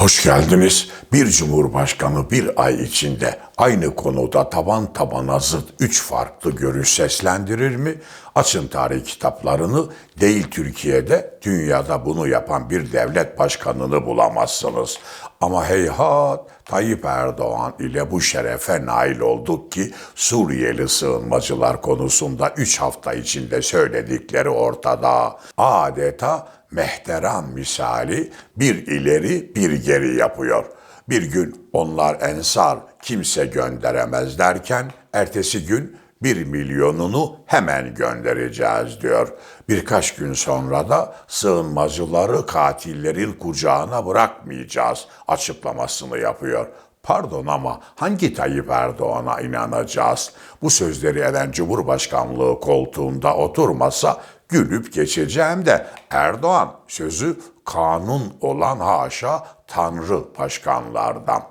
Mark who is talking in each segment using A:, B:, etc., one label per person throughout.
A: Hoş geldiniz. Bir cumhurbaşkanı bir ay içinde aynı konuda taban tabana zıt üç farklı görüş seslendirir mi? Açın tarih kitaplarını değil Türkiye'de, dünyada bunu yapan bir devlet başkanını bulamazsınız. Ama heyhat Tayyip Erdoğan ile bu şerefe nail olduk ki Suriyeli sığınmacılar konusunda üç hafta içinde söyledikleri ortada. Adeta mehteram misali bir ileri bir geri yapıyor. Bir gün onlar ensar kimse gönderemez derken ertesi gün bir milyonunu hemen göndereceğiz diyor. Birkaç gün sonra da sığınmacıları katillerin kucağına bırakmayacağız açıklamasını yapıyor. Pardon ama hangi Tayyip Erdoğan'a inanacağız? Bu sözleri eden Cumhurbaşkanlığı koltuğunda oturmasa gülüp geçeceğim de Erdoğan sözü kanun olan haşa Tanrı başkanlardan.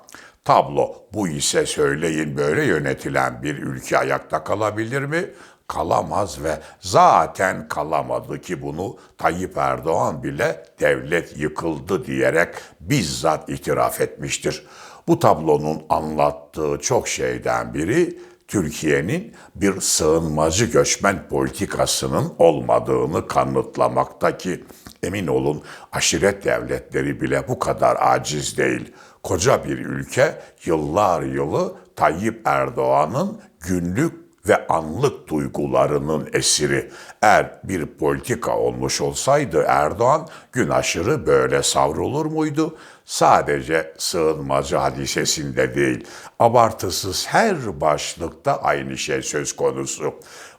A: Tablo bu ise söyleyin böyle yönetilen bir ülke ayakta kalabilir mi? Kalamaz ve zaten kalamadı ki bunu Tayyip Erdoğan bile devlet yıkıldı diyerek bizzat itiraf etmiştir. Bu tablonun anlattığı çok şeyden biri Türkiye'nin bir sığınmacı göçmen politikasının olmadığını kanıtlamakta ki emin olun aşiret devletleri bile bu kadar aciz değil. Koca bir ülke yıllar yılı Tayyip Erdoğan'ın günlük ve anlık duygularının esiri. Eğer bir politika olmuş olsaydı Erdoğan gün aşırı böyle savrulur muydu? Sadece sığınmacı hadisesinde değil, abartısız her başlıkta aynı şey söz konusu.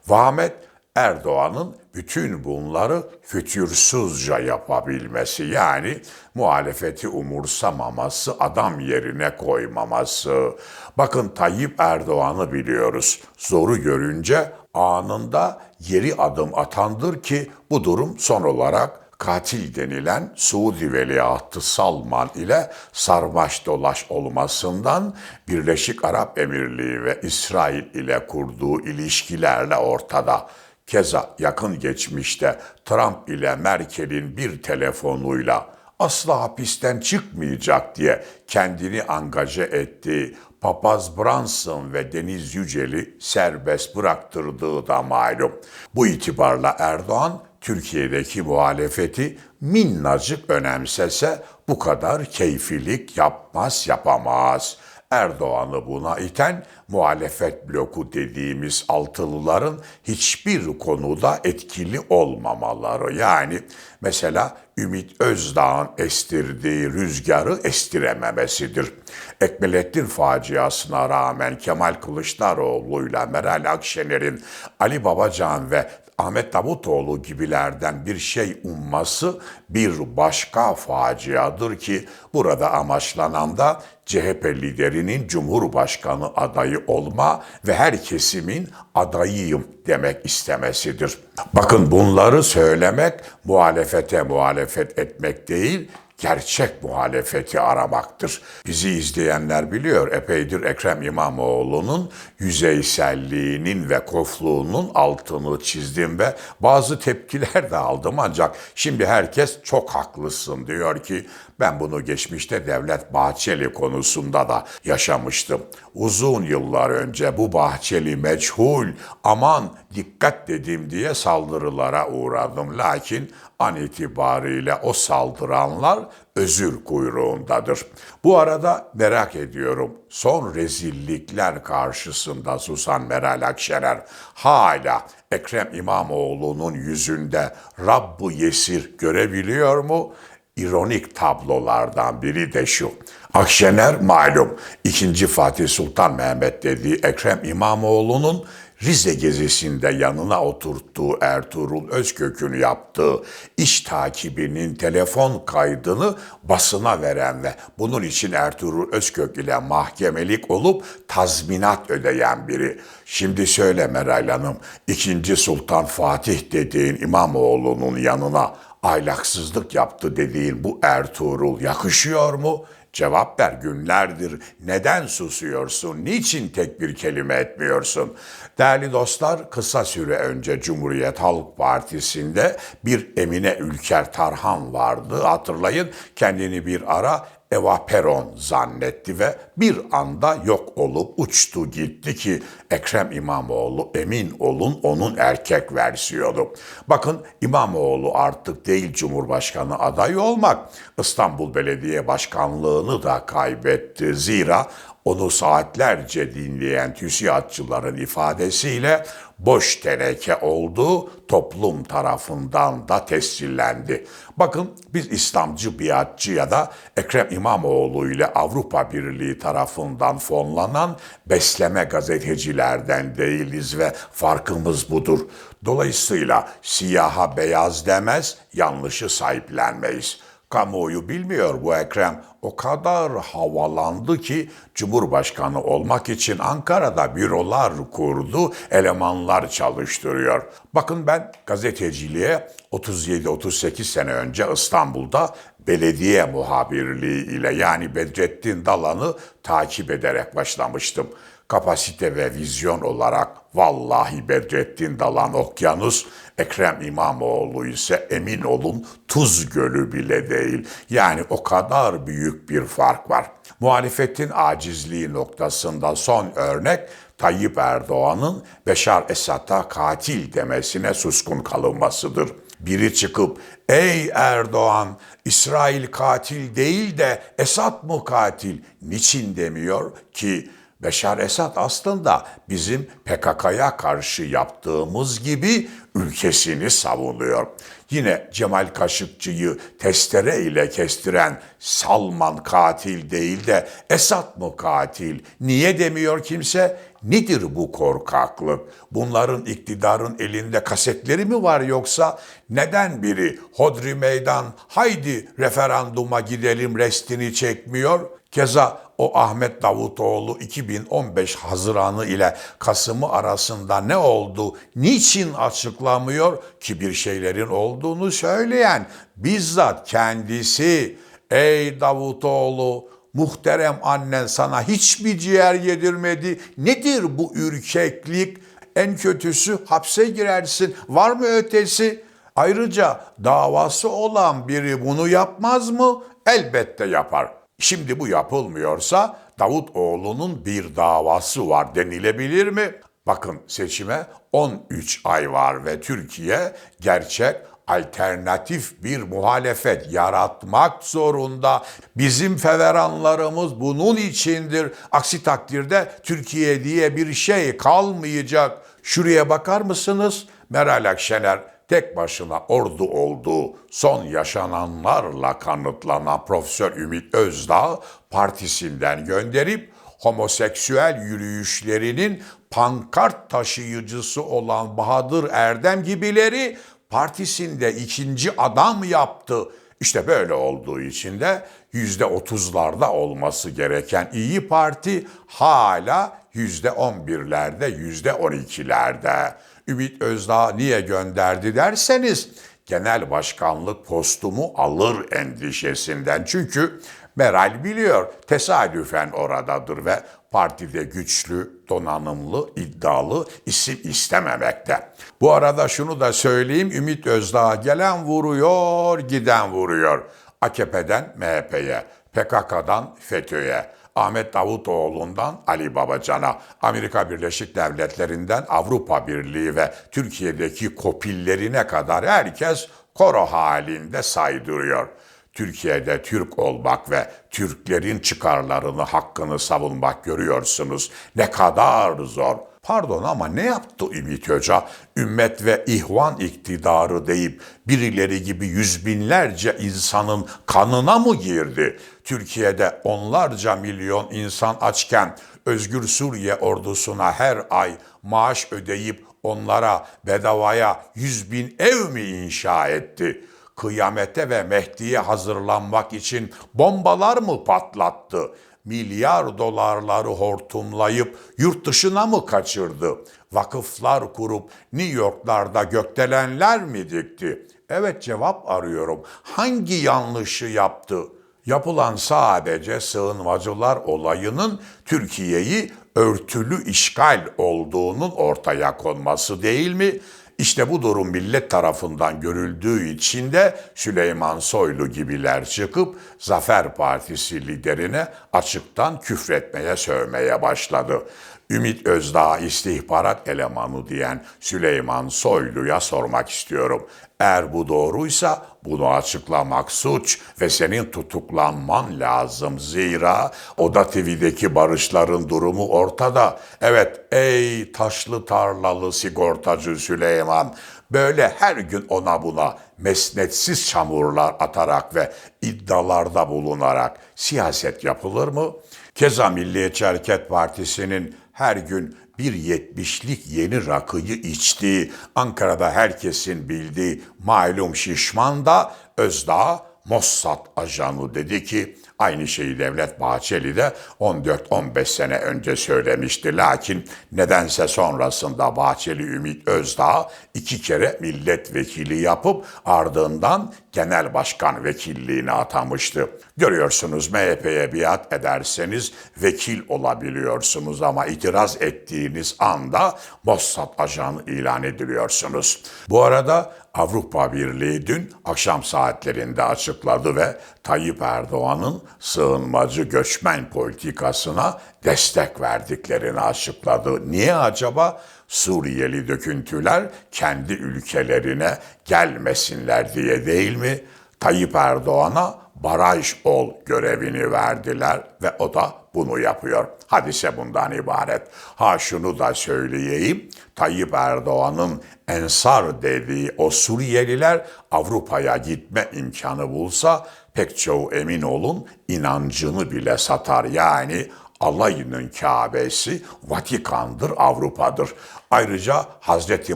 A: Vahmet Erdoğan'ın bütün bunları fütursuzca yapabilmesi yani muhalefeti umursamaması, adam yerine koymaması. Bakın Tayyip Erdoğan'ı biliyoruz. Zoru görünce anında geri adım atandır ki bu durum son olarak katil denilen Suudi Veliahtı Salman ile sarmaş dolaş olmasından Birleşik Arap Emirliği ve İsrail ile kurduğu ilişkilerle ortada. Keza yakın geçmişte Trump ile Merkel'in bir telefonuyla asla hapisten çıkmayacak diye kendini angaje ettiği Papaz Branson ve Deniz Yücel'i serbest bıraktırdığı da malum. Bu itibarla Erdoğan Türkiye'deki muhalefeti minnacık önemsese bu kadar keyfilik yapmaz yapamaz.'' Erdoğan'ı buna iten muhalefet bloku dediğimiz altılıların hiçbir konuda etkili olmamaları. Yani mesela Ümit Özdağ'ın estirdiği rüzgarı estirememesidir. Ekmelettin faciasına rağmen Kemal Kılıçdaroğlu'yla Meral Akşener'in Ali Babacan ve Ahmet Davutoğlu gibilerden bir şey umması bir başka faciadır ki burada amaçlanan da CHP liderinin Cumhurbaşkanı adayı olma ve her kesimin adayıyım demek istemesidir. Bakın bunları söylemek muhalefete muhalefet etmek değil, gerçek muhalefeti aramaktır. Bizi izleyenler biliyor epeydir Ekrem İmamoğlu'nun yüzeyselliğinin ve kofluğunun altını çizdim ve bazı tepkiler de aldım ancak şimdi herkes çok haklısın diyor ki ben bunu geçmişte Devlet Bahçeli konusunda da yaşamıştım. Uzun yıllar önce bu Bahçeli meçhul, aman dikkat dedim diye saldırılara uğradım. Lakin an itibariyle o saldıranlar özür kuyruğundadır. Bu arada merak ediyorum son rezillikler karşısında susan Meral Akşener hala Ekrem İmamoğlu'nun yüzünde Rabbu Yesir görebiliyor mu? ironik tablolardan biri de şu. Akşener malum 2. Fatih Sultan Mehmet dediği Ekrem İmamoğlu'nun Rize gezisinde yanına oturttuğu Ertuğrul Özkök'ün yaptığı iş takibinin telefon kaydını basına veren ve bunun için Ertuğrul Özkök ile mahkemelik olup tazminat ödeyen biri. Şimdi söyle Meral Hanım, 2. Sultan Fatih dediğin İmamoğlu'nun yanına aylaksızlık yaptı dediğin bu Ertuğrul yakışıyor mu? Cevap ver günlerdir. Neden susuyorsun? Niçin tek bir kelime etmiyorsun? Değerli dostlar, kısa süre önce Cumhuriyet Halk Partisi'nde bir Emine Ülker Tarhan vardı. Hatırlayın kendini bir ara Eva Peron zannetti ve bir anda yok olup uçtu gitti ki Ekrem İmamoğlu emin olun onun erkek versiyonu. Bakın İmamoğlu artık değil Cumhurbaşkanı adayı olmak. İstanbul Belediye Başkanlığını da kaybetti. Zira onu saatlerce dinleyen TÜSİAD'çıların ifadesiyle boş teneke oldu, toplum tarafından da tescillendi. Bakın biz İslamcı biatçı ya da Ekrem İmamoğlu ile Avrupa Birliği tarafından fonlanan besleme gazetecilerden değiliz ve farkımız budur. Dolayısıyla siyaha beyaz demez, yanlışı sahiplenmeyiz. Kamuoyu bilmiyor bu Ekrem. O kadar havalandı ki Cumhurbaşkanı olmak için Ankara'da bürolar kurdu, elemanlar çalıştırıyor. Bakın ben gazeteciliğe 37-38 sene önce İstanbul'da belediye muhabirliği ile yani Bedrettin Dalan'ı takip ederek başlamıştım kapasite ve vizyon olarak vallahi Bedrettin Dalan Okyanus, Ekrem İmamoğlu ise emin olun Tuz Gölü bile değil. Yani o kadar büyük bir fark var. Muhalefetin acizliği noktasında son örnek Tayyip Erdoğan'ın Beşar Esad'a katil demesine suskun kalınmasıdır. Biri çıkıp ey Erdoğan İsrail katil değil de Esad mı katil niçin demiyor ki Beşar Esad aslında bizim PKK'ya karşı yaptığımız gibi ülkesini savunuyor. Yine Cemal Kaşıkçı'yı testere ile kestiren Salman katil değil de Esad mı katil? Niye demiyor kimse? Nedir bu korkaklık? Bunların iktidarın elinde kasetleri mi var yoksa neden biri Hodri Meydan haydi referanduma gidelim restini çekmiyor? Keza o Ahmet Davutoğlu 2015 Haziranı ile Kasım'ı arasında ne oldu, niçin açıklamıyor ki bir şeylerin olduğunu söyleyen bizzat kendisi ey Davutoğlu muhterem annen sana hiçbir ciğer yedirmedi. Nedir bu ürkeklik? En kötüsü hapse girersin. Var mı ötesi? Ayrıca davası olan biri bunu yapmaz mı? Elbette yapar. Şimdi bu yapılmıyorsa Davutoğlu'nun bir davası var denilebilir mi? Bakın seçime 13 ay var ve Türkiye gerçek alternatif bir muhalefet yaratmak zorunda. Bizim feveranlarımız bunun içindir. Aksi takdirde Türkiye diye bir şey kalmayacak. Şuraya bakar mısınız? Meral Akşener tek başına ordu olduğu son yaşananlarla kanıtlanan Profesör Ümit Özdağ partisinden gönderip homoseksüel yürüyüşlerinin pankart taşıyıcısı olan Bahadır Erdem gibileri partisinde ikinci adam yaptı. İşte böyle olduğu için de yüzde otuzlarda olması gereken İyi Parti hala yüzde on birlerde, yüzde on ikilerde. Ümit Özdağ niye gönderdi derseniz genel başkanlık postumu alır endişesinden. Çünkü Meral biliyor tesadüfen oradadır ve partide güçlü, donanımlı, iddialı isim istememekte. Bu arada şunu da söyleyeyim Ümit Özdağ gelen vuruyor, giden vuruyor. AKP'den MHP'ye, PKK'dan FETÖ'ye, Ahmet Davutoğlu'ndan Ali Babacan'a, Amerika Birleşik Devletleri'nden Avrupa Birliği ve Türkiye'deki kopillerine kadar herkes koro halinde saydırıyor. Türkiye'de Türk olmak ve Türklerin çıkarlarını, hakkını savunmak görüyorsunuz. Ne kadar zor. Pardon ama ne yaptı Ümit Hoca? Ümmet ve ihvan iktidarı deyip birileri gibi yüz binlerce insanın kanına mı girdi? Türkiye'de onlarca milyon insan açken Özgür Suriye ordusuna her ay maaş ödeyip onlara bedavaya yüz bin ev mi inşa etti? Kıyamete ve Mehdi'ye hazırlanmak için bombalar mı patlattı? Milyar dolarları hortumlayıp yurt dışına mı kaçırdı? Vakıflar kurup New York'larda gökdelenler mi dikti? Evet cevap arıyorum. Hangi yanlışı yaptı? Yapılan sadece sığınmacılar olayının Türkiye'yi örtülü işgal olduğunun ortaya konması değil mi? İşte bu durum millet tarafından görüldüğü için de Süleyman Soylu gibiler çıkıp Zafer Partisi liderine açıktan küfretmeye, sövmeye başladı. Ümit Özdağ istihbarat elemanı diyen Süleyman Soylu'ya sormak istiyorum. Eğer bu doğruysa bunu açıklamak suç ve senin tutuklanman lazım. Zira Oda TV'deki barışların durumu ortada. Evet ey taşlı tarlalı sigortacı Süleyman böyle her gün ona buna mesnetsiz çamurlar atarak ve iddialarda bulunarak siyaset yapılır mı? Keza Milliyetçi Hareket Partisi'nin her gün bir yetmişlik yeni rakıyı içtiği, Ankara'da herkesin bildiği malum şişman da Özdağ Mossad ajanı dedi ki aynı şeyi Devlet Bahçeli de 14-15 sene önce söylemişti. Lakin nedense sonrasında Bahçeli Ümit Özdağ iki kere milletvekili yapıp ardından genel başkan vekilliğine atamıştı. Görüyorsunuz MHP'ye biat ederseniz vekil olabiliyorsunuz ama itiraz ettiğiniz anda Mossad ajanı ilan ediliyorsunuz. Bu arada Avrupa Birliği dün akşam saatlerinde açıkladı ve Tayyip Erdoğan'ın sığınmacı göçmen politikasına destek verdiklerini açıkladı. Niye acaba? Suriyeli döküntüler kendi ülkelerine gelmesinler diye değil mi? Tayyip Erdoğan'a baraj ol görevini verdiler ve o da bunu yapıyor. Hadise bundan ibaret. Ha şunu da söyleyeyim. Tayyip Erdoğan'ın ensar dediği o Suriyeliler Avrupa'ya gitme imkanı bulsa pek çoğu emin olun inancını bile satar. Yani alayının Kabe'si Vatikan'dır, Avrupa'dır. Ayrıca Hazreti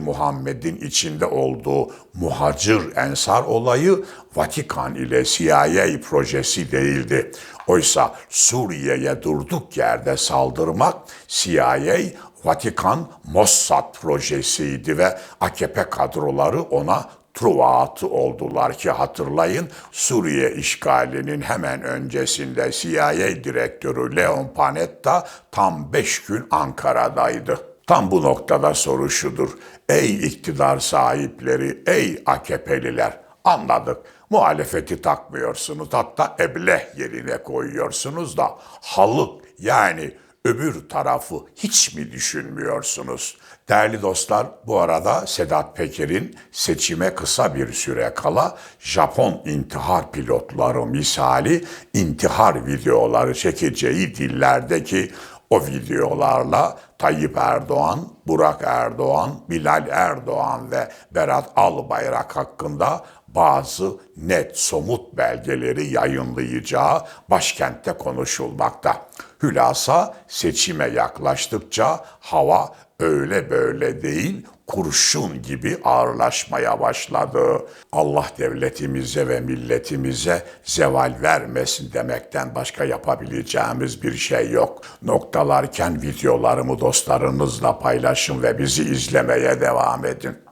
A: Muhammed'in içinde olduğu muhacir ensar olayı Vatikan ile CIA projesi değildi. Oysa Suriye'ye durduk yerde saldırmak CIA Vatikan Mossad projesiydi ve AKP kadroları ona Truvaatı oldular ki hatırlayın Suriye işgalinin hemen öncesinde CIA direktörü Leon Panetta tam beş gün Ankara'daydı. Tam bu noktada soru şudur. Ey iktidar sahipleri, ey AKP'liler anladık. Muhalefeti takmıyorsunuz hatta ebleh yerine koyuyorsunuz da halı yani öbür tarafı hiç mi düşünmüyorsunuz? Değerli dostlar, bu arada Sedat Peker'in seçime kısa bir süre kala Japon intihar pilotları misali intihar videoları çekeceği dillerdeki o videolarla Tayyip Erdoğan, Burak Erdoğan, Bilal Erdoğan ve Berat Albayrak hakkında bazı net somut belgeleri yayınlayacağı başkentte konuşulmakta. Hülasa seçime yaklaştıkça hava öyle böyle değil kurşun gibi ağırlaşmaya başladı. Allah devletimize ve milletimize zeval vermesin demekten başka yapabileceğimiz bir şey yok. Noktalarken videolarımı dostlarınızla paylaşın ve bizi izlemeye devam edin.